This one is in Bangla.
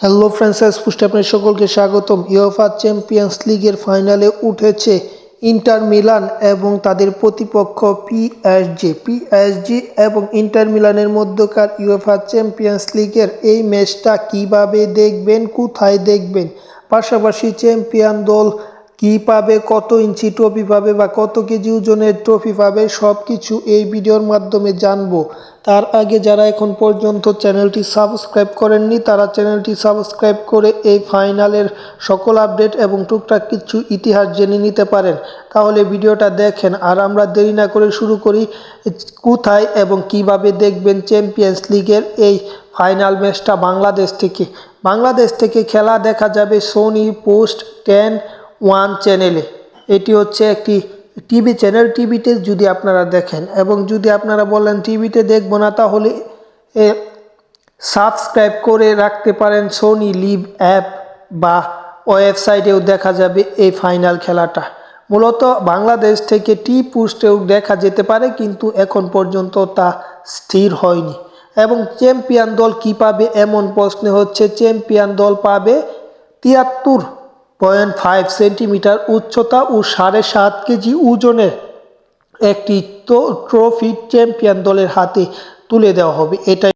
হ্যালো ফ্রান্সাইজ পুষ্ট আপনার সকলকে স্বাগতম। ইউএফা চ্যাম্পিয়ন্স লিগের ফাইনালে উঠেছে ইন্টার মিলান এবং তাদের প্রতিপক্ষ পিএসজি পিএসজি এবং ইন্টার মিলানের মধ্যকার ইউএফা চ্যাম্পিয়ন্স লিগের এই ম্যাচটা কীভাবে দেখবেন, কোথায় দেখবেন? পাশাপাশি চ্যাম্পিয়ন দল কি পাবে, কত ইঞ্চি ট্রফি পাবে বা কত কেজি ওজনের ট্রফি পাবে সব কিছু এই ভিডিওর মাধ্যমে জানব। তার আগে যারা এখন পর্যন্ত চ্যানেলটি সাবস্ক্রাইব করেননি, তারা চ্যানেলটি সাবস্ক্রাইব করে এই ফাইনালের সকল আপডেট এবং টুকটাক কিছু ইতিহাস জেনে নিতে পারেন। তাহলে ভিডিওটা দেখেন। আর আমরা দেরি না করে শুরু করি, কোথায় এবং কীভাবে দেখবেন চ্যাম্পিয়ন্স লিগের এই ফাইনাল ম্যাচটা বাংলাদেশ থেকে। বাংলাদেশ থেকে খেলা দেখা যাবে সোনি পোস্ট টেন ওয়ান চ্যানেলে। এটি হচ্ছে একটি টিভি চ্যানেল, টিভিতে যদি আপনারা দেখেন এবং যদি আপনারা বলেন টিভিতে দেখব না, তাহলে সাবস্ক্রাইব করে রাখতে পারেন সোনি লিভ অ্যাপ বা ওয়েবসাইটেও দেখা যাবে এই ফাইনাল খেলাটা। মূলত বাংলাদেশ থেকে টি পোস্টেও দেখা যেতে পারে, কিন্তু এখন পর্যন্ত তা স্থির হয়নি। এবং চ্যাম্পিয়ন দল কী পাবে এমন প্রশ্নে হচ্ছে, চ্যাম্পিয়ন দল পাবে তিয়াত্তর পয়েন্ট ফাইভ সেন্টিমিটার উচ্চতা ও সাড়ে সাত কেজি ওজনের একটি ট্রফি চ্যাম্পিয়ন দলের হাতে তুলে দেওয়া হবে। এটাই